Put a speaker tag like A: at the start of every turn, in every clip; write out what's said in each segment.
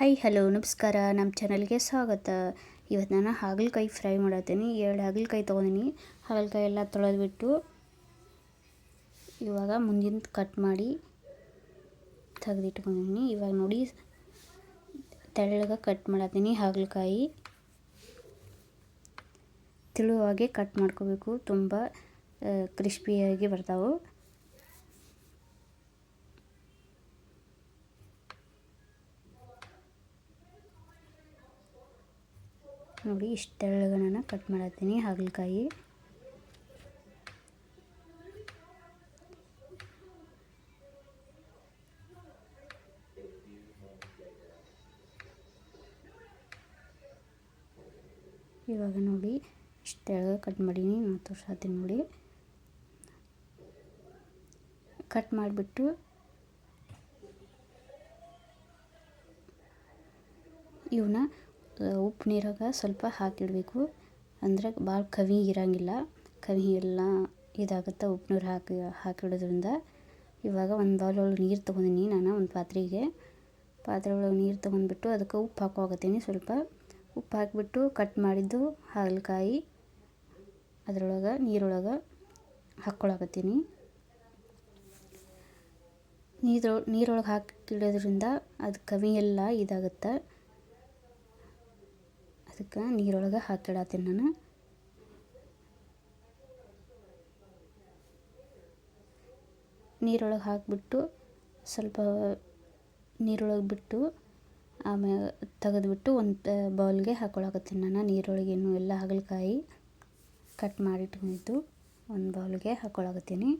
A: Hi hello ನಮಸ್ಕಾರ. ನಮ್ಮ ಚಾನಲ್ಗೆ ಸ್ವಾಗತ. ಇವತ್ತು ನಾನು ಹಾಗಲಕಾಯಿ ಫ್ರೈ ಮಾಡತ್ತೀನಿ. ಎರಡು ಹಾಗಲಕಾಯಿ ತೊಗೊಂಡಿನಿ. ಹಾಗಲಕಾಯಿ ಎಲ್ಲ ತೊಳೆದ್ಬಿಟ್ಟು ಇವಾಗ ಮುಂದಿನ ಕಟ್ ಮಾಡಿ ತೆಗೆದಿಟ್ಕೊಂಡಿನಿ. ಇವಾಗ ನೋಡಿ, ತೆಳ್ಳಗೆ ಕಟ್ ಮಾಡತ್ತೀನಿ ಹಾಗಲಕಾಯಿ. ತಿಳುವಾಗೆ ಕಟ್ ಮಾಡ್ಕೋಬೇಕು. ತುಂಬ ಕ್ರಿಸ್ಪಿಯಾಗಿ ಬರ್ತಾವೆ. ನೋಡಿ, ಇಷ್ಟು ತೆಳ್ಳಗೆ ಕಟ್ ಮಾಡತ್ತೀನಿ, ಹಾಗಲಕಾಯಿ. ಇವಾಗ ನೋಡಿ, ಇಷ್ಟು ತೆಳ್ಳಗೆ ಕಟ್ ಮಾಡೀನಿ ನಾನು ತೋರ್ಸಾತೀನಿ ನೋಡಿ. ಕಟ್ ಮಾಡಿಬಿಟ್ಟು ಇವನ್ನ ಉಪ್ಪು ನೀರಾಗ ಸ್ವಲ್ಪ ಹಾಕಿಡಬೇಕು. ಅಂದರೆ ಭಾಳ ಕವಿ ಇರೋಂಗಿಲ್ಲ. ಕವಿ ಎಲ್ಲ ಇದಾಗುತ್ತೆ ಉಪ್ಪು ನೀರು ಹಾಕಿ, ಹಾಕಿಡೋದ್ರಿಂದ. ಇವಾಗ ಒಂದು ಬೌಲ್ ಒಳಗೆ ನೀರು ತೊಗೊಂಡಿನಿ ನಾನು ಒಂದು ಪಾತ್ರೆಗೆ. ಪಾತ್ರೆ ಒಳಗೆ ನೀರು ತೊಗೊಂಡ್ಬಿಟ್ಟು ಅದಕ್ಕೆ ಉಪ್ಪು ಹಾಕೋಕತ್ತೀನಿ ಸ್ವಲ್ಪ. ಉಪ್ಪು ಹಾಕಿಬಿಟ್ಟು ಕಟ್ ಮಾಡಿದ್ದು ಹಾಗಲಕಾಯಿ. ಅದರೊಳಗೆ ನೀರೊಳಗೆ ಹಾಕ್ಕೊಳಕತ್ತೀನಿ ನೀರು ನೀರೊಳಗೆ ಹಾಕಿಡೋದ್ರಿಂದ ಅದು ಕವಿ ಎಲ್ಲ ಇದಾಗುತ್ತೆ. ಅದಕ್ಕೆ ನೀರೊಳಗೆ ಹಾಕಿಡತ್ತೀನಿ ನಾನು. ನೀರೊಳಗೆ ಹಾಕಿಬಿಟ್ಟು ಸ್ವಲ್ಪ ನೀರೊಳಗೆ ಬಿಟ್ಟು ಆಮೇಲೆ ತೆಗೆದ್ಬಿಟ್ಟು ಒಂದು ಬೌಲ್ಗೆ ಹಾಕ್ಕೊಳಕತ್ತೀನಿ ನಾನು. ನೀರೊಳಗೇನು ಎಲ್ಲ ಹಾಗಲಕಾಯಿ ಕಟ್ ಮಾಡಿಟ್ಕೊಂಡಿದ್ದು ಒಂದು ಬೌಲ್ಗೆ ಹಾಕ್ಕೊಳಕತ್ತೀನಿ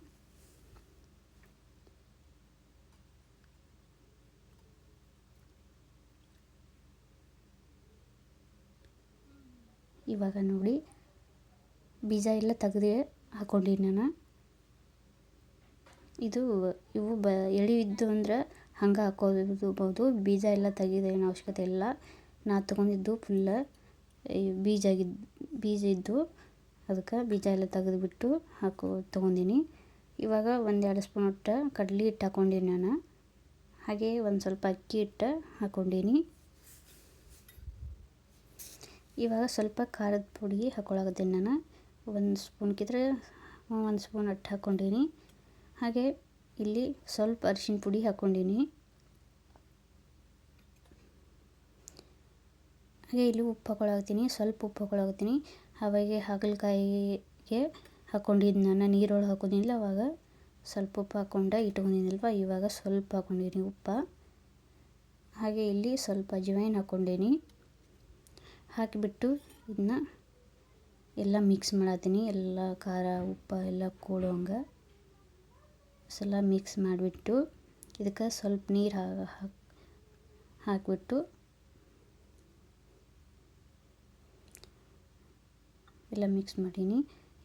A: ಇವಾಗ ನೋಡಿ, ಬೀಜ ಎಲ್ಲ ತೆಗೆದೇ ಹಾಕೊಂಡಿನಿ ನಾನು. ಇದು ಇವು ಬ, ಎಳೆ ಇದ್ದು ಅಂದ್ರೆ ಹಂಗೆ ಹಾಕೋದಿರ್ಬೋದು. ಬೀಜ ಎಲ್ಲ ತೆಗೆದೇನು ಅವಶ್ಯಕತೆ ಇಲ್ಲ. ನಾ ತೊಗೊಂಡಿದ್ದು ಫುಲ್ಲ ಬೀಜ ಬೀಜ ಇದ್ದು, ಅದಕ್ಕೆ ಬೀಜ ಎಲ್ಲ ತೆಗೆದುಬಿಟ್ಟು ಹಾಕೋ, ತೊಗೊಂಡಿನಿ. ಇವಾಗ ಒಂದೆರಡು ಸ್ಪೂನ್ ಒಟ್ಟು ಕಡ್ಲೆ ಹಿಟ್ಟು ಹಾಕ್ಕೊಂಡೀನಿ ನಾನು. ಹಾಗೆ ಒಂದು ಸ್ವಲ್ಪ ಅಕ್ಕಿ ಹಿಟ್ಟು ಹಾಕ್ಕೊಂಡೀನಿ ಇವಾಗ ಸ್ವಲ್ಪ ಖಾರದ ಪುಡಿ ಹಾಕ್ಕೊಳಕತ್ತೀನಿ ನಾನು ಒಂದು ಸ್ಪೂನ್ಕಿದ್ರೆ ಒಂದು ಸ್ಪೂನ್ ಅಟ್ಟು ಹಾಕ್ಕೊಂಡೀನಿ. ಹಾಗೆ ಇಲ್ಲಿ ಸ್ವಲ್ಪ ಅರಿಶಿನ ಪುಡಿ ಹಾಕ್ಕೊಂಡೀನಿ. ಹಾಗೆ ಇಲ್ಲಿ ಉಪ್ಪು ಹಾಕ್ಕೊಳಕತ್ತೀನಿ ಸ್ವಲ್ಪ ಉಪ್ಪು ಹಾಕ್ಕೊಳಕತ್ತೀನಿ ಅವಾಗೆ ಹಾಗಲಕಾಯಿಗೆ ಹಾಕ್ಕೊಂಡಿದ್ದು ನಾನು ನೀರೊಳಗೆ ಹಾಕೊಂಡಿಲ್ಲ ಅವಾಗ ಸ್ವಲ್ಪ ಉಪ್ಪು ಹಾಕ್ಕೊಂಡೆ ಇಟ್ಕೊಂಡಿದ್ದೀನಲ್ವ ಇವಾಗ ಸ್ವಲ್ಪ ಹಾಕ್ಕೊಂಡಿದ್ದೀನಿ ಉಪ್ಪು. ಹಾಗೆ ಇಲ್ಲಿ ಸ್ವಲ್ಪ ಅಜ್ವೈನ್ ಹಾಕ್ಕೊಂಡೀನಿ ಹಾಕಿಬಿಟ್ಟು ಇದನ್ನ ಎಲ್ಲ ಮಿಕ್ಸ್ ಮಾಡತ್ತೀನಿ ಎಲ್ಲ ಖಾರ, ಉಪ್ಪು ಎಲ್ಲ ಕೂಡೋಂಗೆ. ಸಲ ಮಿಕ್ಸ್ ಮಾಡಿಬಿಟ್ಟು ಇದಕ್ಕೆ ಸ್ವಲ್ಪ ನೀರು ಹಾಕಿ ಹಾಕಿಬಿಟ್ಟು ಎಲ್ಲ ಮಿಕ್ಸ್ ಮಾಡೀನಿ.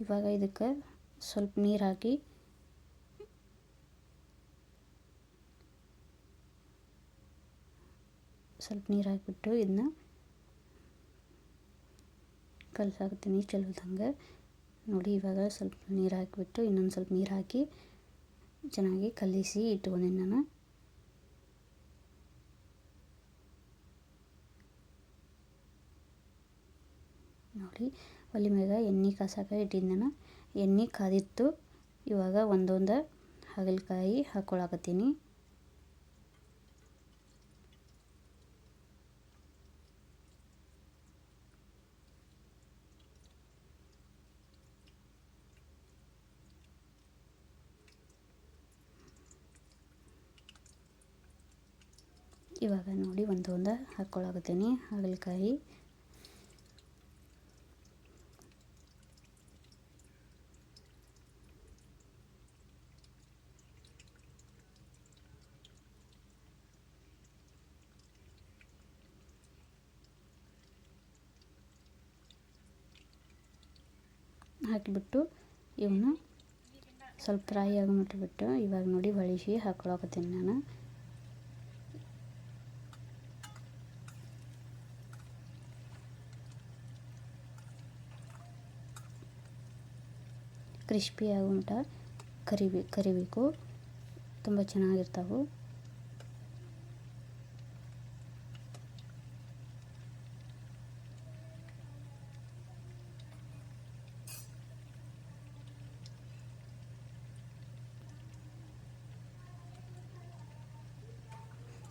A: ಇವಾಗ ಇದಕ್ಕೆ ಸ್ವಲ್ಪ ನೀರು ಹಾಕಿ ಸ್ವಲ್ಪ ನೀರು ಹಾಕಿಬಿಟ್ಟು ಇದನ್ನ ಕಲಸಾಕ್ತೀನಿ ಚಲೋದಂಗೆ ನೋಡಿ, ಇವಾಗ ಸ್ವಲ್ಪ ನೀರು ಹಾಕಿಬಿಟ್ಟು ಇನ್ನೊಂದು ಸ್ವಲ್ಪ ನೀರು ಹಾಕಿ ಚೆನ್ನಾಗಿ ಕಲಿಸಿ ಇಟ್ಕೊಂಡೀನಿ ನಾನು. ನೋಡಿ ಒಲೆ ಮ್ಯಾಗ ಎಣ್ಣೆ ಕಾಸಾಕ ಇಟ್ಟಿದ್ದೆ ನಾನು. ಎಣ್ಣೆ ಕಾದಿತ್ತು. ಇವಾಗ ಒಂದೊಂದು ಹಾಗಲಕಾಯಿ ಹಾಕ್ಕೊಳಕತ್ತೀನಿ ಇವಾಗ ನೋಡಿ, ಒಂದು ಒಂದು ಹಾಕ್ಕೊಳಕತ್ತೀನಿ ಹಾಗಲಕಾಯಿ. ಹಾಕಿಬಿಟ್ಟು ಇವನ್ನ ಸ್ವಲ್ಪ ಫ್ರೈ ಆಗಿಬಿಟ್ಬಿಟ್ಟು ಇವಾಗ ನೋಡಿ, ಹೊಳಿಸಿ ಹಾಕ್ಕೊಳಕತ್ತೀನಿ ನಾನು. ಕ್ರಿಸ್ಪಿ ಆಗೋ ಮಟ್ಟ ಕರಿಬೇ, ಕರಿಬೇಕು. ತುಂಬ ಚೆನ್ನಾಗಿರ್ತಾವೆ.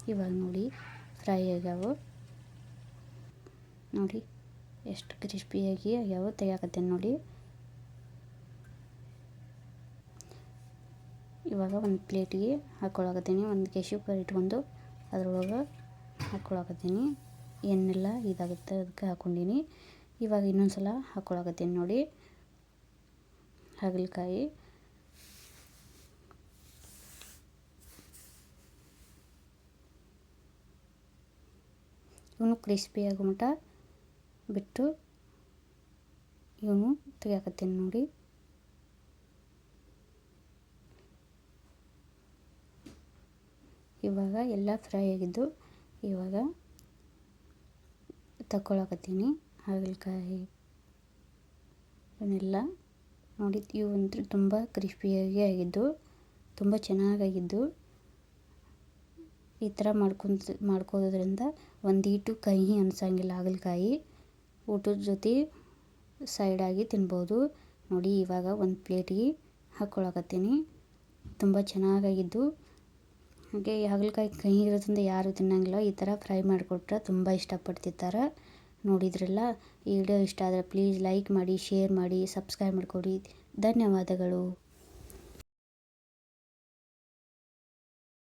A: ಇವಾಗ ನೋಡಿ ಫ್ರೈ ಆಗ್ಯಾವು. ನೋಡಿ, ಎಷ್ಟು ಕ್ರಿಸ್ಪಿಯಾಗಿ ಆಗ್ಯಾವ. ತೆಗಿಯಾಕತ್ತೇನೆ ನೋಡಿ. ಇವಾಗ ಒಂದು ಪ್ಲೇಟಿಗೆ ಹಾಕ್ಕೊಳಕತ್ತೀನಿ ಒಂದು ಕೆಶು ಪರ್ ಇಟ್ಕೊಂಡು ಅದ್ರೊಳಗೆ ಹಾಕ್ಕೊಳಕತ್ತೀನಿ ಏನೆಲ್ಲ ಇದಾಗುತ್ತೆ ಅದಕ್ಕೆ ಹಾಕ್ಕೊಂಡೀನಿ ಇವಾಗ ಇನ್ನೊಂದು ಸಲ ಹಾಕ್ಕೊಳಕತ್ತೀನಿ ನೋಡಿ. ಹಾಗಲಕಾಯಿ. ಇವನು ಕ್ರಿಸ್ಪಿ ಆಗೋ ಮಟ ಬಿಟ್ಟು ಇವನು ತೆಗಿಯಾಕತ್ತೀನಿ ನೋಡಿ. ಇವಾಗ ಎಲ್ಲ ಫ್ರೈ ಆಗಿದ್ದು ಇವಾಗ ತಗೊಳಕತ್ತೀನಿ ಹಾಗಲಕಾಯಿ ಇವನ್ನೆಲ್ಲ ನೋಡಿ, ಇವಂತೂ ತುಂಬ ಕ್ರಿಸ್ಪಿಯಾಗಿ ಆಗಿದ್ದು, ತುಂಬ ಚೆನ್ನಾಗಾಗಿದ್ದು. ಈ ಥರ ಮಾಡ್ಕೊಂತ ಮಾಡ್ಕೋದ್ರಿಂದ ಒಂದೀಟು ಕಹಿ ಅನ್ಸಂಗಿಲ್ಲ ಹಾಗಲಕಾಯಿ. ಊಟದ ಜೊತೆ ಸೈಡಾಗಿ ತಿನ್ಬೋದು. ನೋಡಿ, ಇವಾಗ ಒಂದು ಪ್ಲೇಟಿಗೆ ಹಾಕ್ಕೊಳಕತ್ತೀನಿ ತುಂಬ ಚೆನ್ನಾಗಾಗಿದ್ದು. ಹಾಗೆ ಹಾಗಲಕಾಯಿ ಕಹಿ ಇರೋದ್ರಿಂದ ಯಾರು ತಿನ್ನಂಗಿಲ್ಲ, ಈ ಥರ ಫ್ರೈ ಮಾಡಿಕೊಟ್ರೆ ತುಂಬ ಇಷ್ಟಪಡ್ತಿರ್ತಾರೆ. ನೋಡಿದ್ರಲ್ಲ, ಈ ವಿಡಿಯೋ ಇಷ್ಟ ಆದರೆ ಪ್ಲೀಸ್ ಲೈಕ್ ಮಾಡಿ, ಶೇರ್ ಮಾಡಿ, ಸಬ್ಸ್ಕ್ರೈಬ್ ಮಾಡಿಕೊಡಿ. ಧನ್ಯವಾದಗಳು.